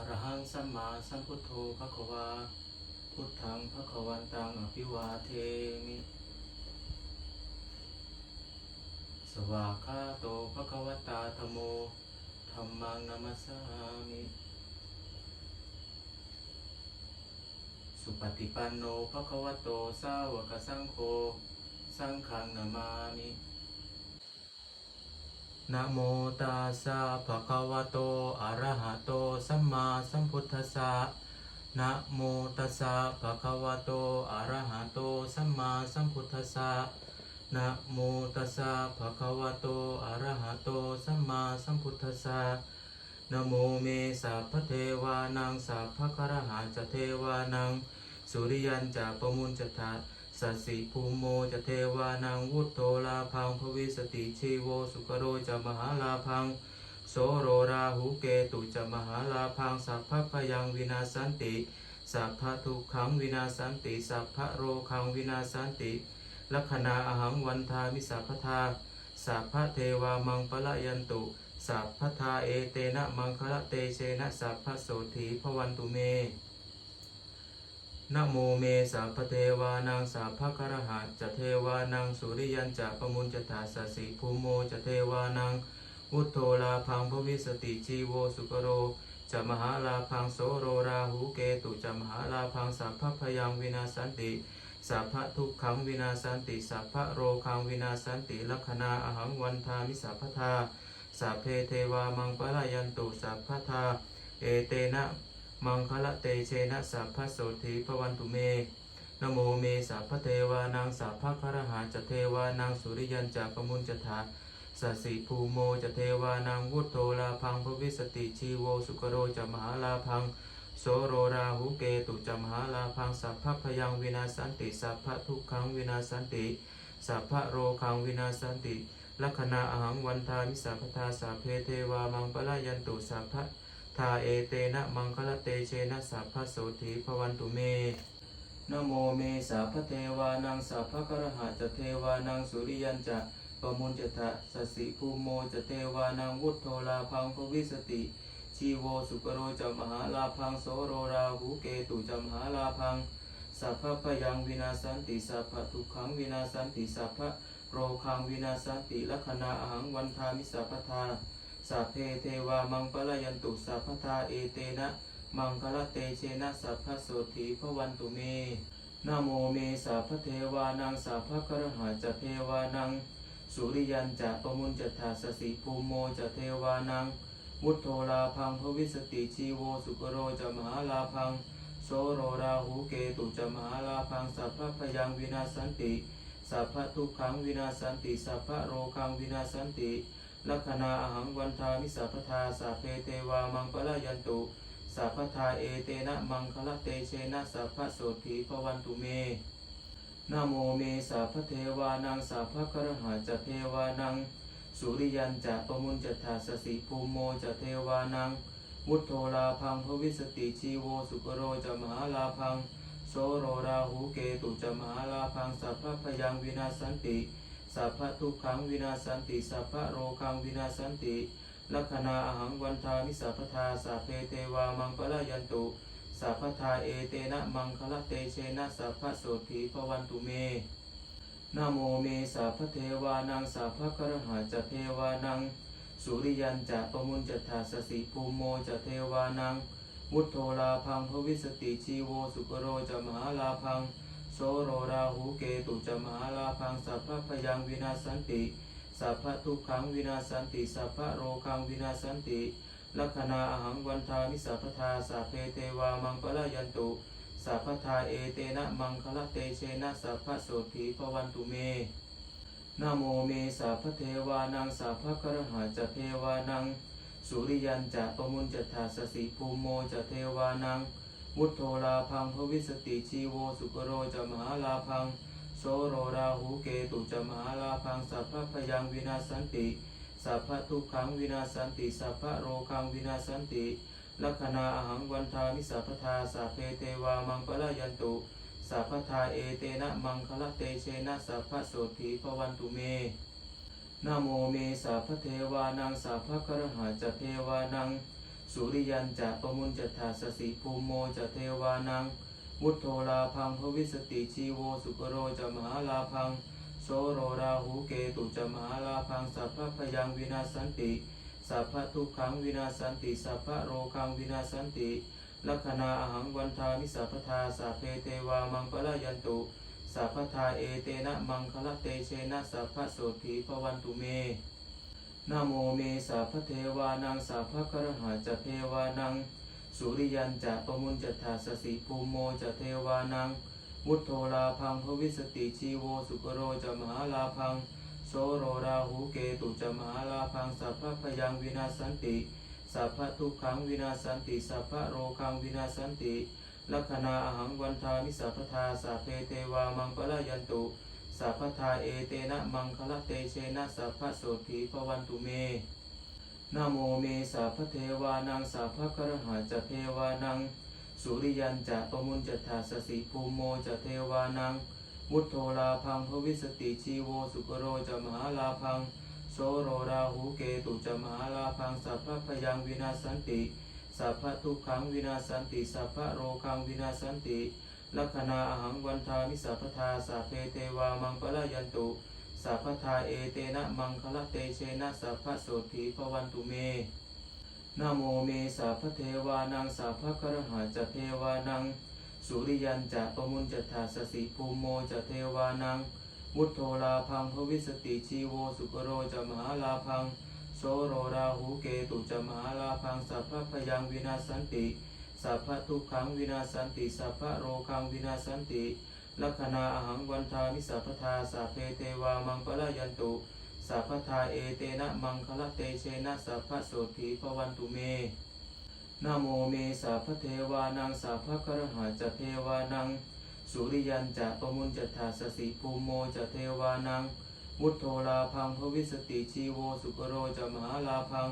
อรหังสัมมาสัมพุทโธภควาพุทธังภควันตังอภิวาเทมิ สวากขาโตภควตาธโมธรรมังนามัสสามิ สุปฏิปันโนภควโตสาวกสังโฆ สังฆังนามามิ นะโมตัสสะภะคะวะโต อะระหะโต สัมมาสัมพุทธัสสะ นะโมตัสสะภะคะวะโต อะระหะโต สัมมาสัมพุทธัสสะ นะโมตัสสะภะคะวะโต อะระหะโต สัมมาสัมพุทธัสสะ นะโมเมสัพพะเทวานังสัพพะคารหะจะเทวานัง สุริยันจะปมุญจะทัส สัสสิภูมโมจะเทวานังวุฒโธลาพังภวิสติชีโวสุกโรจะมหาลาพังโสโรราหูเกตุจะมหาลาพังสัพพะพยังวินาสันติสัพพะทุกขังวินาสันติสัพพะโรคังวินาสันติลัคนาอหังวันทามิสัพพทาสัพพะเทวามังปะละยันตุสัพพทาเอเตนะมังคละเตเชนะสัพพะโสถีพวันตุเม นะโมเมสัพเทวานังสัพพะคารหะจะเทวานังสุริยันจะปมุญจะถาสสิภูโมจะเทวานังวุฒโธลาพังภวิสติชีโวสุกโรจะมหาลาพังโสโรราหูเกตุจะมหาลาพังสัพพพยังวินาสันติสัพพะทุกขังวินาสันติสัพพะโรคังวินาสันติลัคนาอหังวันทามิสัพพทาสัพเพเทวามังปะละยันตุสัพพทาเอเตนะ มังคละเตเชนะสัพพะโสธีพวันตุเมนโมเมสัพพะเทวานังสัพพะคารหาจเทวานังสุริยันจะปมุญจถาสัสิภูโมจเทวานังวุฒโธลาพังภวิสติชีโวสุกโรจมหาลาพังโสโรราหุเกตุจมหาลาพังสัพพะพยังวินาสันติสัพพะทุกขังวินาสันติสัพพะโรคังวินาสันติลัคนาอหังวันทามิสัพพทาสัพเพเทวามังปะละยันตุสัพพะ ทาเอเตนะมังคละเตเชนะสัพพะโสธีพวันตุเมนโมเมสัพพเทวานังสัพพะกรหะจะเทวานังสุริยันจะปมุญจะทะสสสิภูโมจะเทวานังวุฒโธลาพังภวิสติชีโวสุกโรจะมหาลาพังโสโรราหูเกตุจะมหาลาพังสัพพะพยังวินาสันติสัพพะทุกขังวินาสันติสัพพะโรคังวินาสันติลัคนาอหังวันทามิสัพพทา สัพเพเทวามังปะละยันตุสัพพทาเอเตนะ มังคละเตเชนะสัพพโสธีพวันตุเมนะโมเมสัพพเทวานังสัพพะครหาจเทวานัง สุริยันจะปมุญจะถาสสิภูโมจเทวานังวุฒโธลาพังภวิสติชีโวสุกโรจมหาลาพัง โสโรราหูเกตุจมหาลาพังสัพพพยังวินาสันติ สัพพทุกขังวินาสันติ สัพพโรคังวินาสันติ ลัคนาอหังวันทามิสัพพทาสัพเพเทวามังปะละยันตุสัพพทาเอเตนะมังคละเตเชนะสัพพะโสธีพวันตุเมนะโมเมสัพพเทวานังสัพพครหาจะเทวานัง สุริยันจะปมุญจะถาสสิภูโมจะเทวานังวุฒโธลาพังภวิสติชีโวสุกโรจะมหาลาพัง โสโรราหูเกตุจะมหาลาพังสัพพพยังวินาสันติ สัพพะทุกขังวินาสันติสัพพะโรคังวินาสันติลัคนาอหังวันทามิสัพพทาสัพเพเทวามังปะละยันตุสัพพทาเอเตนะมังคละเตเชนะสัพพะโสธีพวันตุเมนะโมเมสัพพเทวานังสัพพะครหาจะเทวานัง สุริยันจะปมุญจะถาสสิภูโมจะเทวานังวุฒโธลาพังภวิสติชีโวสุกโรจะมหาลาพัง โสโรราหูเกตุจมหาลาพังสัพพะพยังวินาสันติ สัพพะทุกขังวินาสันติ สัพพะโรคังวินาสันติลัคนาอหังวันทามิสัพพทาสัพเพเทวามังปะละยันตุสัพพทาเอเตนะมังคละเตเชนะสัพพะโสธีพวันตุเมนะโมเมสัพพเทวานังสัพพะครหาจะเทวานัง สุริยันจะปมุญจะถาสสิภูโมจะเทวานัง วุฒโธลาพังภวิสติชีโวสุกโรจะมหาลาพัง โสโรราหูเกตุจะมหาลาพังสัพพะพยังวินาสันติสัพพะทุกขังวินาสันติสัพพะโรคังวินาสันติลัคนาอหังวันทามิสัพพทาสัพเพเทวามังปะละยันตุสัพพทาเอเตนะมังคละเตเชนะสัพพโสธีพวันตุเมนะโมเมสัพพเทวานังสัพพะครหาจเทวานัง สุริยันจะประมุญจทาสสิภูมโมจะเทวานังวุฒโธลาพังภวิสติชีโวสุกโรจะมหาลาพัง โสโรราหูเกตุจะมหาลาพังสัพพพยังวินาสันติสัพพทุกขังวินาสันติสัพพโรคังวินาสันติลัคนาอหังวันทามิสัพพทาสัพเพเทวามังปะละยันตุสัพพทาเอเตนะมังคละเตเชนะสัพพโสธีพวันตุเม นโมเมสัพพเทวานังสัพกระหาจะเทวานัง สุริยันจะปมุญจะทาสสิภูมโมจะเทวานังวุฒโธลาพังภวิสติชีโวสุกโรจะมหาลาพัง โสโรราหูเกตุจะมหาลาพังสัพพพยังวินาสันติสัพพทุกขังวินาสันติสัพพโรคังวินาสันติลัคนาอหังวันทามิสัพพทาสัพเพเทวามังปะละยันตุ สัพพทาเอเตนะมังคละเตเชนะสัพพโสธีพวันตุเมนะโมเมสัพพเทวานังสัพพกรหาจะเทวานัง สุริยันจะปมุญจะทาสสิภูมโมจะเทวานังวุฒโธลาพังภวิสติชีโวสุกโรจะมหาลาพัง โสโรราหูเกตุจะมหาลาพังสัพพพยังวินาสันติ สัพพทุกขังวินาสันติ สัพพโรคังวินาสันติ ลัคนาอหังวันทามิสัพพทาสัพเพเทวามังปะละยันตุสัพพทาเอเตนะมังคละเตเชนะสัพพโสธีพวันตุเมนะโมเมสัพพเทวานังสัพพะกระหาจะเทวานัง สุริยันจะปมุญจะทาสสิภูมโมจะเทวานังวุฒโธลาพังภวิสติชีโวสุกโรจะมหาลาพัง โสโรราหูเกตุจะมหาลาพังสัพพพยังวินาสันติ สัพพะทุกขังวินาสันติสัพพะโรคังวินาสันติลัคนาอหังวันทามิสัพพทาสัพเพเทวามังปะละยันตุสัพพทาเอเตนะมังคละเตเชนะสัพพโสธีพวันตุเมนะโมเมสัพพเทวานังสัพพะกรหาจเทวานัง สุริยันจะปมุญจะทาสสิภูมโมจะเทวานังวุฒโธลาพังภวิสติชีโวสุกโรจะมหาลาพัง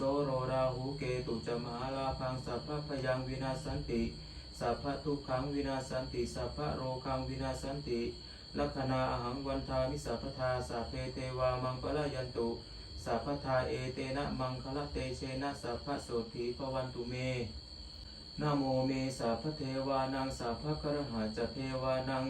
สโรราหูเกตุจะมหาลาพังสัพพพยังวินาสันติสัพพทุกขังวินาสันติสัพพโรคังวินาสันติลัคนาอหังวันทามิสัพพทาสัพเพเทวามังปะละยันตุสัพพทาเอเตนะมังคละเตเชนะสัพพโสธีพวันตุเมนะโมเมสัพพเทวานังสัพพะกระหาจะเทวานัง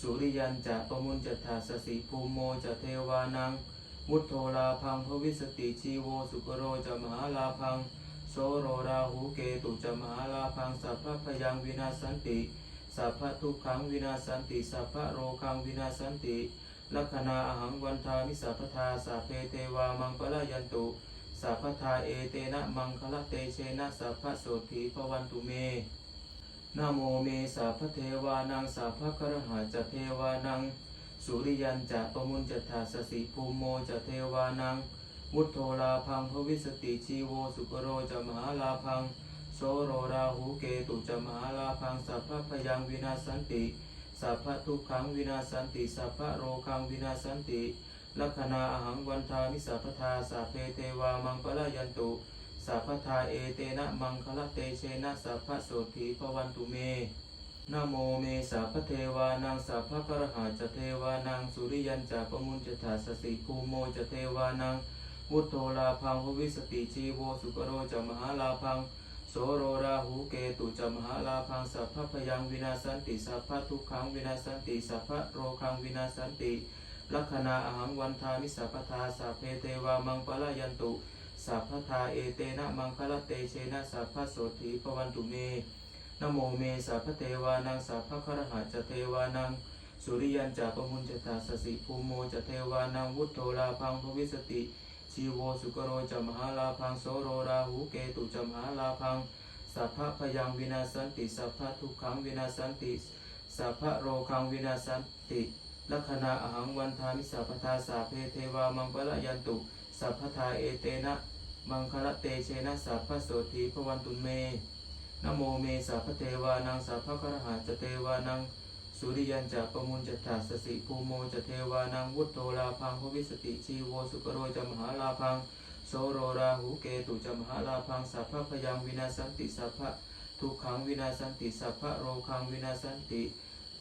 สุริยันจะปมุญจะทาสสิภูโมจะเทวานัง วุฒโธลาพังภวิสติชีโวสุกโรจะมหาลาพัง โสโรราหูเกตุจะมหาลาพังสัพพะพยังวินาสันติสัพพะทุกขังวินาสันติสัพพะโรคังวินาสันติลัคนาอหังวันทามิสัพพทาสัพเพเทวามังปะละยันตุสัพพทาเอเตนะมังคละเตเชนะสัพพโสธีพวันตุเมนะโมเมสัพพเทวานังสัพพะกระหาจเทวานัง สุริยันจะปมุญจะทาสสิภูมโมจะเทวานังวุฒโธลาพังภวิสติชีโวสุกโรจะมหาลาพัง โสโรราหูเกตุจะมหาลาพังสัพพพยังวินาสันติสัพพทุกขังวินาสันติสัพพโรคังวินาสันติลัคนาอหังวันทามิสัพพทาสัพเพเทวามังปะละยันตุสัพพทาเอเตนะมังคละเตเชนะสัพพโสธีพวันตุเม นโมเมสัพพเทวานังสัพพะกระหาจเทวานังสุริยันจะปมุญจะทาสสิภูโมจเทวานังวุฒโธลาพังภวิสติชีโวสุกโรจมหาลาพังโสโรราหูเกตุจมหาลาพังสัพพพยังวินาสันติสัพพทุกขังวินาสันติสัพพโรคังวินาสันติลัคนาอหังวันทามิสัพพทาสัพเพเทวามังปะละยันตุสัพพทาเอเตนะมังคละเตเชนะสัพพโสธีพวันตุเม นโมเมสัพพเทวานังสัพพะครหะจเทวานังสุริยันจะปมุญจตาสสิภูโมจะเทวานังวุฒโธลาพังภวิสติชีโวสุกโรจะมหาลาพังโสโรราหูเกตุจะมหาลาพังสัพพะพยังวินาสันติสัพพะทุกขังวินาสันติสัพพะโรคังวินาสันติลัคนาอหังวันทามิสัพพทาสาเพเทวามังปะละยันตุสัพพทาเอเตนะมังคละเตเชนะสัพพโสธีพวันตุเม นโมเมสัพพเทวานังสัพพะครหะจเทวานังสุริยันจะปมุญจะถาสสิภูโมจะเทวานังวุฒโธลาพังภวิสติชีโวสุกโรจะมหาลาพังโสโรราหูเกตุจะมหาลาพังสัพพะพยังวินาสันติสัพพะทุกขังวินาสันติสัพพะโรคังวินาสันติ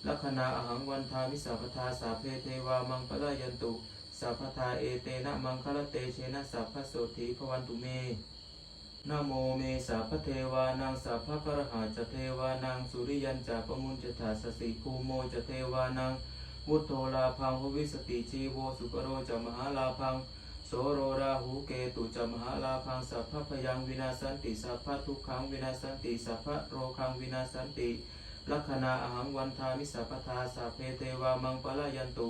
ลัคนาอหังวันทามิสัพพทาสาเพเทวามังปะละยันตุสัพพทาเอเตนะมังคละเตเชนะสัพพโสธีพวันตุเม นโมเมสัพเทวานังสัพพะกระหาจะเทวานังสุริยันจะปมุญจถาสสิภูโมจะเทวานังวุฒโธลาพังภวิสติชีโวสุกโรจะมหาลาพังโสโรราหูเกตุจะมหาลาพังสัพพะพยังวินาสันติสัพพะทุกขังวินาสันติสัพพะโรคังวินาสันติลัคนาอหังวันทามิสัพพทาสัพเพเทวามังปะละยันตุ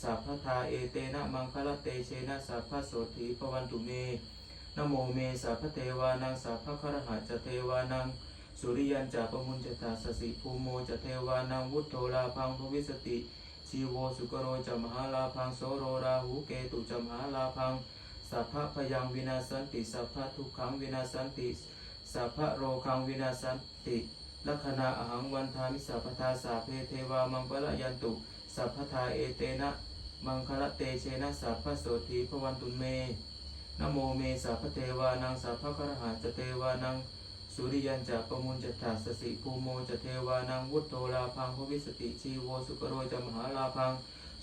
สัพพทาเอเตนะมังคละเตเชนะสัพพะโสธีปวันตุเม นโมเมสัพพเทวานังสัพพะครหะจเทวานังสุริยันจะปมุญจตาสสิภูโมจเทวานังวุฒโธลาพังภวิสติชีโวสุกโรจมหาลาพังโสโรราหูเกตุจมหาลาพังสัพพะพยังวินาสันติสัพพะทุกขังวินาสันติสัพพะโรคังวินาสันติลัคนาอหังวันทามิสัพพทาสาเพเทวามังปะละยันตุสัพพทาเอเตนะมังคละเตเชนะสัพพะโสธีพวันตุเม นโมเมสัพพเทวานังสัพพะครหาจเทวานังสุริยันจะปมุญจะถาสสิภูโมจะเทวานังวุฒโธลาพังภวิสติชีโวสุกโรจะมหาลาพัง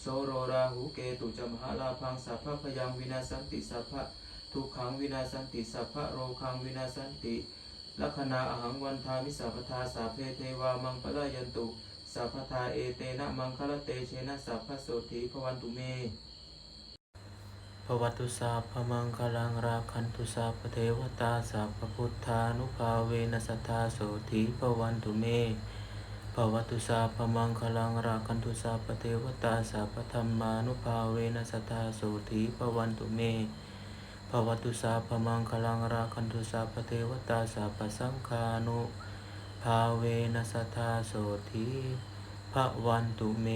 โสโรราหูเกตุจะมหาลาพังสัพพะพยังวินาสันติสัพพะทุกขังวินาสันติสัพพะโรคังวินาสันติลัคนาอหังวันทามิสัพพทาสาเพเทวามังปะละยันตุสัพพทาเอเตนะมังคละเตเชนะสัพพะโสธีพวันตุเม ภวัตุสาพมังคลังราคันตุสาพเทวตาสัพพพุทธานุภาเวนัสทธาโสธีภวันตุเมภวตุสาพมังคลังราคันตุสาพเทวตาสัพธรรมานุภาเวนัสทธาโสธีภวันตุเมภวตุสาพมังคลังราคันตุสาพเทวตาสัพสังฆานุภาเวนัสทธาโสธีภวันตุเม